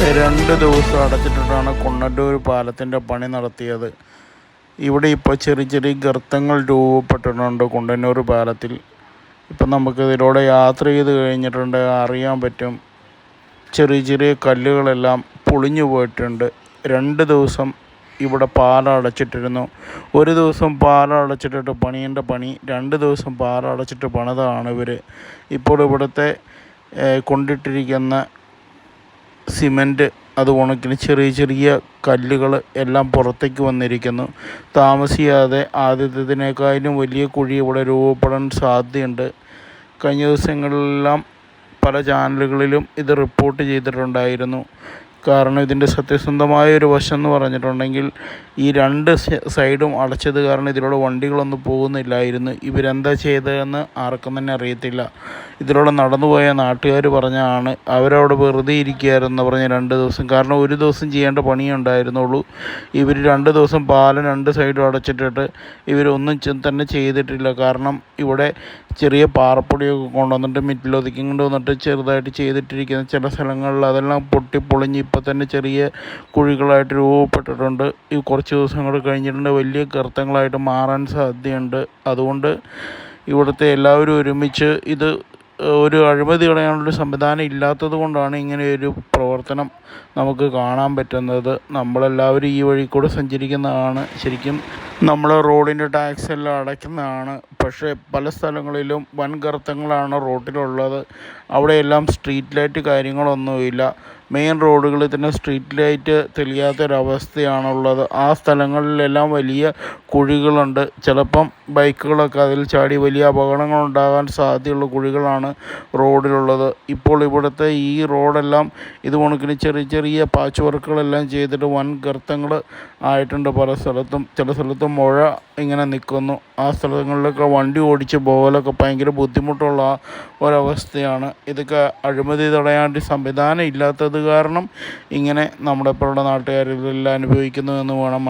രണ്ട് ദിവസം അടച്ചിട്ടിട്ടാണ് കുണ്ണല്ലൂർ പാലത്തിന്റെ പണി നടത്തിയത്. ഇവിടെ ഇപ്പോൾ ചെറിയ ചെറിയ ഗർത്തങ്ങൾ രൂപപ്പെട്ടിട്ടുണ്ട് കുണ്ടന്നൂർ പാലത്തിൽ. ഇപ്പം നമുക്ക് ഇതിലൂടെ യാത്ര ചെയ്ത് കഴിഞ്ഞിട്ടുണ്ട് അറിയാൻ പറ്റും. ചെറിയ ചെറിയ കല്ലുകളെല്ലാം പൊളിഞ്ഞു പോയിട്ടുണ്ട്. രണ്ട് ദിവസം ഇവിടെ പാലം അടച്ചിട്ടിരുന്നു. ഒരു ദിവസം പാലം അടച്ചിട്ടിട്ട് പണിയേണ്ട പണി രണ്ട് ദിവസം പാലം അടച്ചിട്ട് പണിതാണ് ഇവർ ഇപ്പോൾ ഇവിടുത്തെ കൊണ്ടിട്ടിരിക്കുന്ന സിമന്റ് അത് ഉണക്കിന് ചെറിയ ചെറിയ കല്ലുകൾ എല്ലാം പുറത്തേക്ക് വന്നിരിക്കുന്നു. താമസിയാതെ ആദ്യത്തേതിനേക്കാളും വലിയ കുഴി ഇവിടെ രൂപപ്പെടാൻ സാധ്യതയുണ്ട്. കഴിഞ്ഞ ദിവസങ്ങളിലെല്ലാം പല ചാനലുകളിലും ഇത് റിപ്പോർട്ട് ചെയ്തിട്ടുണ്ടായിരുന്നു. കാരണം ഇതിന്റെ സത്യസന്ധമായ ഒരു വശം എന്ന് പറഞ്ഞിട്ടുണ്ടെങ്കിൽ ഈ രണ്ട് സൈഡും അടച്ചത് കാരണം ഇതിലൂടെ വണ്ടികളൊന്നും പോകുന്നില്ലായിരുന്നു. ഇവരെന്താ ചെയ്തതെന്ന് ആർക്കും തന്നെ അറിയത്തില്ല. ഇതിലൂടെ നടന്നുപോയ നാട്ടുകാർ പറഞ്ഞാണ് അവരവിടെ വെറുതെ ഇരിക്കുകയായിരുന്നു പറഞ്ഞ രണ്ട് ദിവസം. കാരണം ഒരു ദിവസം ചെയ്യേണ്ട പണിയേ ഉണ്ടായിരുന്നുള്ളൂ ഇവർ രണ്ട് ദിവസം പാലം രണ്ട് സൈഡും അടച്ചിട്ടിട്ട് ഇവരൊന്നും തന്നെ ചെയ്തിട്ടില്ല. കാരണം ഇവിടെ ചെറിയ പാറപ്പൊടിയൊക്കെ കൊണ്ടുവന്നിട്ട് മിറ്റിലൊതുക്കി കൊണ്ടുവന്നിട്ട് ചെറുതായിട്ട് ചെയ്തിട്ടിരിക്കുന്ന ചില സ്ഥലങ്ങളിൽ അതെല്ലാം പൊട്ടിപ്പൊളിഞ്ഞ് ഇപ്പം തന്നെ ചെറിയ കുഴികളായിട്ട് രൂപപ്പെട്ടിട്ടുണ്ട്. ഈ കുറച്ച് ദിവസങ്ങൾ കഴിഞ്ഞിട്ടുണ്ട്. വലിയ ഗർത്തങ്ങളായിട്ട് മാറാൻ സാധ്യതയുണ്ട്. അതുകൊണ്ട് ഇവിടുത്തെ എല്ലാവരും ഒരുമിച്ച് ഇത് ഒരു അഴിമതി കളയാനുള്ള സംവിധാനം ഇല്ലാത്തത് കൊണ്ടാണ് ഇങ്ങനെ ഒരു പ്രവർത്തനം നമുക്ക് കാണാൻ പറ്റുന്നത്. നമ്മളെല്ലാവരും ഈ വഴി കൂടെ സഞ്ചരിക്കുന്നതാണ് ശരിക്കും. നമ്മൾ റോഡിന്റെ ടാക്സ് എല്ലാം അടയ്ക്കുന്നതാണ്. പക്ഷേ പല സ്ഥലങ്ങളിലും വൻ ഗർത്തങ്ങളാണ് റോട്ടിലുള്ളത്. അവിടെയെല്ലാം സ്ട്രീറ്റ് ലൈറ്റ് കാര്യങ്ങളൊന്നുമില്ല. മെയിൻ റോഡുകളിൽ തന്നെ സ്ട്രീറ്റ് ലൈറ്റ് തെളിയാത്തൊരവസ്ഥയാണുള്ളത്. ആ സ്ഥലങ്ങളിലെല്ലാം വലിയ കുഴികളുണ്ട്. ചിലപ്പം ബൈക്കുകളൊക്കെ അതിൽ ചാടി വലിയ അപകടങ്ങൾ അപകടങ്ങളുണ്ടാകാൻ സാധ്യതയുള്ള കുഴികളാണ് റോഡിലുള്ളത്. ഇപ്പോൾ ഇവിടുത്തെ ഈ റോഡെല്ലാം ഇത് കണക്കിന് ചെറിയ ചെറിയ പാച്ച് വർക്കുകളെല്ലാം ചെയ്തിട്ട് വൻ ഗർത്തങ്ങൾ ആയിട്ടുണ്ട് പല സ്ഥലത്തും. ചില സ്ഥലത്തും മുഴ ഇങ്ങനെ നിൽക്കുന്നു ആ സ്ഥലങ്ങളിലൊക്കെ വണ്ടി ഓടിച്ച് പോകലൊക്കെ ഭയങ്കര ബുദ്ധിമുട്ടുള്ള ഒരവസ്ഥയാണ്. ഇതൊക്കെ അഴിമതി തടയാണ്ട് സംവിധാനം ഇല്ലാത്തത് കാരണം ഇങ്ങനെ നമ്മുടെ ഇപ്പോഴുള്ള നാട്ടുകാരിതെല്ലാം അനുഭവിക്കുന്നു എന്ന് വേണം